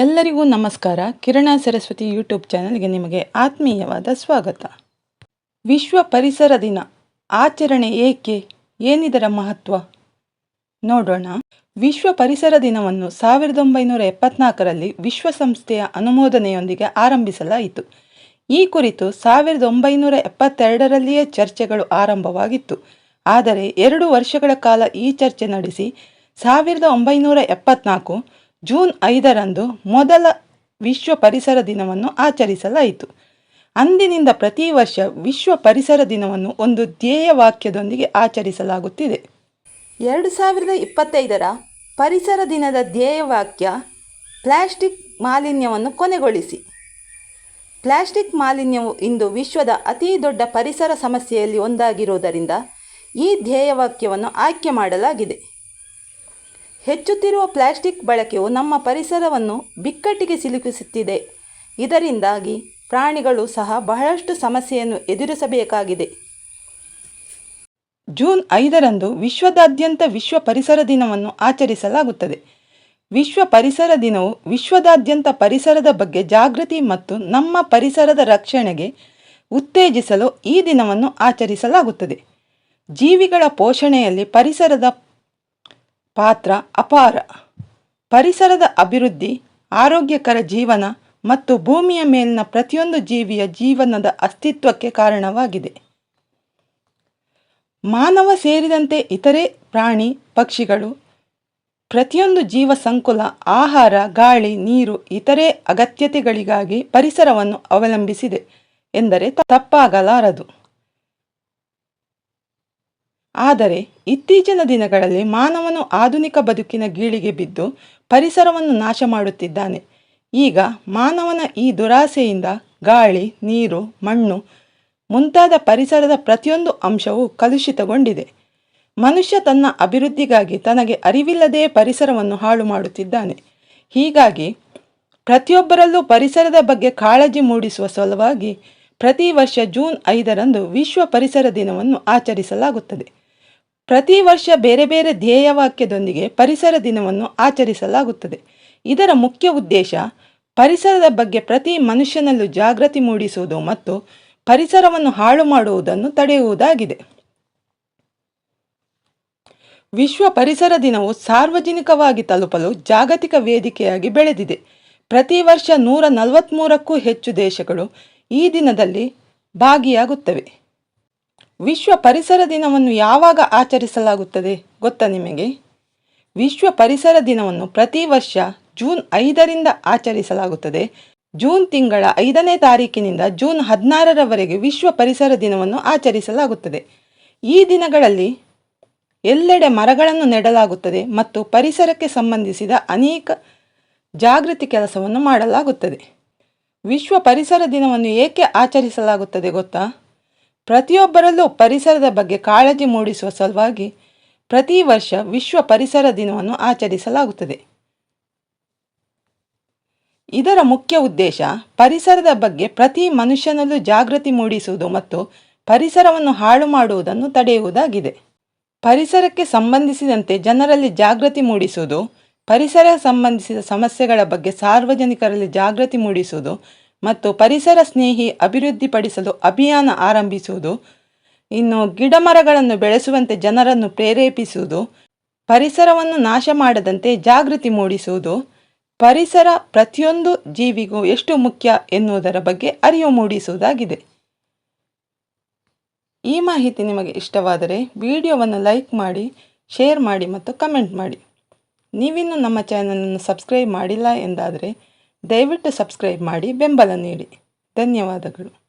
ನಮಸ್ಕಾರ. ಕಿರಣ ಸರಸ್ವತಿ ಯೂಟ್ಯೂಬ್ ಚಾನಲ್ಗೆ ನಿಮಗೆ ಆತ್ಮೀಯವಾದ ಸ್ವಾಗತ. ವಿಶ್ವ ಪರಿಸರ ದಿನ. ಆಚರಣೆ ಏಕೆ? ಏನಿದರ ಮಹತ್ವ? ನೋಡೋಣ. ವಿಶ್ವ ಪರಿಸರ ದಿನವನ್ನು ಸಾವಿರದ ಒಂಬೈನೂರ ಎಪ್ಪತ್ನಾಲ್ಕರಲ್ಲಿ ವಿಶ್ವಸಂಸ್ಥೆಯ ಅನುಮೋದನೆಯೊಂದಿಗೆ ಆರಂಭಿಸಲಾಯಿತು. ಈ ಕುರಿತು ಸಾವಿರದ ಒಂಬೈನೂರ ಎಪ್ಪತ್ತೆರಡರಲ್ಲಿಯೇ ಚರ್ಚೆಗಳು ಆರಂಭವಾಗಿತ್ತು. ಆದರೆ ಎರಡು ವರ್ಷಗಳ ಕಾಲ ಈ ಚರ್ಚೆ ನಡೆಸಿ ಸಾವಿರದ ಒಂಬೈನೂರ ಎಪ್ಪತ್ನಾಲ್ಕು ಜೂನ್ ಐದರಂದು ಮೊದಲ ವಿಶ್ವ ಪರಿಸರ ದಿನವನ್ನು ಆಚರಿಸಲಾಯಿತು. ಅಂದಿನಿಂದ ಪ್ರತಿ ವರ್ಷ ವಿಶ್ವ ಪರಿಸರ ದಿನವನ್ನು ಒಂದು ಧ್ಯೇಯ ವಾಕ್ಯದೊಂದಿಗೆ ಆಚರಿಸಲಾಗುತ್ತಿದೆ. ಎರಡು ಸಾವಿರದ ಇಪ್ಪತ್ತೈದರ ಪರಿಸರ ದಿನದ ಧ್ಯೇಯವಾಕ್ಯ ಪ್ಲಾಸ್ಟಿಕ್ ಮಾಲಿನ್ಯವನ್ನು ಕೊನೆಗೊಳಿಸಿ. ಪ್ಲಾಸ್ಟಿಕ್ ಮಾಲಿನ್ಯವು ಇಂದು ವಿಶ್ವದ ಅತಿ ದೊಡ್ಡ ಪರಿಸರ ಸಮಸ್ಯೆಯಲ್ಲಿ ಒಂದಾಗಿರುವುದರಿಂದ ಈ ಧ್ಯೇಯವಾಕ್ಯವನ್ನು ಆಯ್ಕೆ ಮಾಡಲಾಗಿದೆ. ಹೆಚ್ಚುತ್ತಿರುವ ಪ್ಲಾಸ್ಟಿಕ್ ಬಳಕೆಯು ನಮ್ಮ ಪರಿಸರವನ್ನು ಬಿಕ್ಕಟ್ಟಿಗೆ ಸಿಲುಕಿಸುತ್ತಿದೆ. ಇದರಿಂದಾಗಿ ಪ್ರಾಣಿಗಳು ಸಹ ಬಹಳಷ್ಟು ಸಮಸ್ಯೆಯನ್ನು ಎದುರಿಸಬೇಕಾಗಿದೆ. ಜೂನ್ ಐದರಂದು ವಿಶ್ವದಾದ್ಯಂತ ವಿಶ್ವ ಪರಿಸರ ದಿನವನ್ನು ಆಚರಿಸಲಾಗುತ್ತದೆ. ವಿಶ್ವ ಪರಿಸರ ದಿನವು ವಿಶ್ವದಾದ್ಯಂತ ಪರಿಸರದ ಬಗ್ಗೆ ಜಾಗೃತಿ ಮತ್ತು ನಮ್ಮ ಪರಿಸರದ ರಕ್ಷಣೆಗೆ ಉತ್ತೇಜಿಸಲು ಈ ದಿನವನ್ನು ಆಚರಿಸಲಾಗುತ್ತದೆ. ಜೀವಿಗಳ ಪೋಷಣೆಯಲ್ಲಿ ಪರಿಸರದ ಪಾತ್ರ ಅಪಾರ. ಪರಿಸರದ ಅಭಿವೃದ್ಧಿ, ಆರೋಗ್ಯಕರ ಜೀವನ ಮತ್ತು ಭೂಮಿಯ ಮೇಲಿನ ಪ್ರತಿಯೊಂದು ಜೀವಿಯ ಜೀವನದ ಅಸ್ತಿತ್ವಕ್ಕೆ ಕಾರಣವಾಗಿದೆ. ಮಾನವ ಸೇರಿದಂತೆ ಇತರೆ ಪ್ರಾಣಿ, ಪಕ್ಷಿಗಳು, ಪ್ರತಿಯೊಂದು ಜೀವ ಸಂಕುಲ, ಆಹಾರ, ಗಾಳಿ, ನೀರು, ಇತರೆ ಅಗತ್ಯತೆಗಳಿಗಾಗಿ ಪರಿಸರವನ್ನು ಅವಲಂಬಿಸಿದೆ ಎಂದರೆ ತಪ್ಪಾಗಲಾರದು. ಆದರೆ ಇತ್ತೀಚಿನ ದಿನಗಳಲ್ಲಿ ಮಾನವನು ಆಧುನಿಕ ಬದುಕಿನ ಗೀಳಿಗೆ ಬಿದ್ದು ಪರಿಸರವನ್ನು ನಾಶ ಮಾಡುತ್ತಿದ್ದಾನೆ. ಈಗ ಮಾನವನ ಈ ದುರಾಸೆಯಿಂದ ಗಾಳಿ, ನೀರು, ಮಣ್ಣು ಮುಂತಾದ ಪರಿಸರದ ಪ್ರತಿಯೊಂದು ಅಂಶವೂ ಕಲುಷಿತಗೊಂಡಿದೆ. ಮನುಷ್ಯ ತನ್ನ ಅಭಿವೃದ್ಧಿಗಾಗಿ ತನಗೆ ಅರಿವಿಲ್ಲದೇ ಪರಿಸರವನ್ನು ಹಾಳು ಮಾಡುತ್ತಿದ್ದಾನೆ. ಹೀಗಾಗಿ ಪ್ರತಿಯೊಬ್ಬರಲ್ಲೂ ಪರಿಸರದ ಬಗ್ಗೆ ಕಾಳಜಿ ಮೂಡಿಸುವ ಸಲುವಾಗಿ ಪ್ರತಿ ವರ್ಷ ಜೂನ್ ಐದರಂದು ವಿಶ್ವ ಪರಿಸರ ದಿನವನ್ನು ಆಚರಿಸಲಾಗುತ್ತದೆ. ಪ್ರತಿ ವರ್ಷ ಬೇರೆ ಬೇರೆ ಧ್ಯೇಯವಾಕ್ಯದೊಂದಿಗೆ ಪರಿಸರ ದಿನವನ್ನು ಆಚರಿಸಲಾಗುತ್ತದೆ. ಇದರ ಮುಖ್ಯ ಉದ್ದೇಶ ಪರಿಸರದ ಬಗ್ಗೆ ಪ್ರತಿ ಮನುಷ್ಯನಲ್ಲೂ ಜಾಗೃತಿ ಮೂಡಿಸುವುದು ಮತ್ತು ಪರಿಸರವನ್ನು ಹಾಳು ಮಾಡುವುದನ್ನು ತಡೆಯುವುದಾಗಿದೆ. ವಿಶ್ವ ಪರಿಸರ ದಿನವು ಸಾರ್ವಜನಿಕವಾಗಿ ತಲುಪಲು ಜಾಗತಿಕ ವೇದಿಕೆಯಾಗಿ ಬೆಳೆದಿದೆ. ಪ್ರತಿ ವರ್ಷ ನೂರ ನಲವತ್ತ್ಮೂರಕ್ಕೂ ಹೆಚ್ಚು ದೇಶಗಳು ಈ ದಿನದಲ್ಲಿ ಭಾಗಿಯಾಗುತ್ತವೆ. ವಿಶ್ವ ಪರಿಸರ ದಿನವನ್ನು ಯಾವಾಗ ಆಚರಿಸಲಾಗುತ್ತದೆ ಗೊತ್ತಾ ನಿಮಗೆ? ವಿಶ್ವ ಪರಿಸರ ದಿನವನ್ನು ಪ್ರತಿ ವರ್ಷ ಜೂನ್ ಐದರಿಂದ ಆಚರಿಸಲಾಗುತ್ತದೆ. ಜೂನ್ ತಿಂಗಳ ಐದನೇ ತಾರೀಕಿನಿಂದ ಜೂನ್ ಹದಿನಾರರವರೆಗೆ ವಿಶ್ವ ಪರಿಸರ ದಿನವನ್ನು ಆಚರಿಸಲಾಗುತ್ತದೆ. ಈ ದಿನಗಳಲ್ಲಿ ಎಲ್ಲೆಡೆ ಮರಗಳನ್ನು ನೆಡಲಾಗುತ್ತದೆ ಮತ್ತು ಪರಿಸರಕ್ಕೆ ಸಂಬಂಧಿಸಿದ ಅನೇಕ ಜಾಗೃತಿ ಕೆಲಸವನ್ನು ಮಾಡಲಾಗುತ್ತದೆ. ವಿಶ್ವ ಪರಿಸರ ದಿನವನ್ನು ಏಕೆ ಆಚರಿಸಲಾಗುತ್ತದೆ ಗೊತ್ತಾ? ಪ್ರತಿಯೊಬ್ಬರಲ್ಲೂ ಪರಿಸರದ ಬಗ್ಗೆ ಕಾಳಜಿ ಮೂಡಿಸುವ ಸಲುವಾಗಿ ಪ್ರತಿ ವರ್ಷ ವಿಶ್ವ ಪರಿಸರ ದಿನವನ್ನು ಆಚರಿಸಲಾಗುತ್ತದೆ. ಇದರ ಮುಖ್ಯ ಉದ್ದೇಶ ಪರಿಸರದ ಬಗ್ಗೆ ಪ್ರತಿ ಮನುಷ್ಯನಲ್ಲೂ ಜಾಗೃತಿ ಮೂಡಿಸುವುದು ಮತ್ತು ಪರಿಸರವನ್ನು ಹಾಳು ಮಾಡುವುದನ್ನು ತಡೆಯುವುದಾಗಿದೆ. ಪರಿಸರಕ್ಕೆ ಸಂಬಂಧಿಸಿದಂತೆ ಜನರಲ್ಲಿ ಜಾಗೃತಿ ಮೂಡಿಸುವುದು ಪರಿಸರ ಸಂಬಂಧಿಸಿದ ಸಮಸ್ಯೆಗಳ ಬಗ್ಗೆ ಸಾರ್ವಜನಿಕರಲ್ಲಿ ಜಾಗೃತಿ ಮೂಡಿಸುವುದು ಮತ್ತು ಪರಿಸರ ಸ್ನೇಹಿ ಅಭಿವೃದ್ಧಿಪಡಿಸಲು ಅಭಿಯಾನ ಆರಂಭಿಸುವುದು, ಇನ್ನು ಗಿಡಮರಗಳನ್ನು ಬೆಳೆಸುವಂತೆ ಜನರನ್ನು ಪ್ರೇರೇಪಿಸುವುದು, ಪರಿಸರವನ್ನು ನಾಶ ಮಾಡದಂತೆ ಜಾಗೃತಿ ಮೂಡಿಸುವುದು, ಪರಿಸರ ಪ್ರತಿಯೊಂದು ಜೀವಿಗೂ ಎಷ್ಟು ಮುಖ್ಯ ಎನ್ನುವುದರ ಬಗ್ಗೆ ಅರಿವು ಮೂಡಿಸುವುದಾಗಿದೆ. ಈ ಮಾಹಿತಿ ನಿಮಗೆ ಇಷ್ಟವಾದರೆ ವಿಡಿಯೋವನ್ನು ಲೈಕ್ ಮಾಡಿ, ಶೇರ್ ಮಾಡಿ ಮತ್ತು ಕಮೆಂಟ್ ಮಾಡಿ. ನೀವಿನ್ನೂ ನಮ್ಮ ಚಾನಲನ್ನು ಸಬ್ಸ್ಕ್ರೈಬ್ ಮಾಡಿಲ್ಲ ಎಂದಾದರೆ ದಯವಿಟ್ಟು ಸಬ್ಸ್ಕ್ರೈಬ್ ಮಾಡಿ ಬೆಂಬಲ ನೀಡಿ. ಧನ್ಯವಾದಗಳು.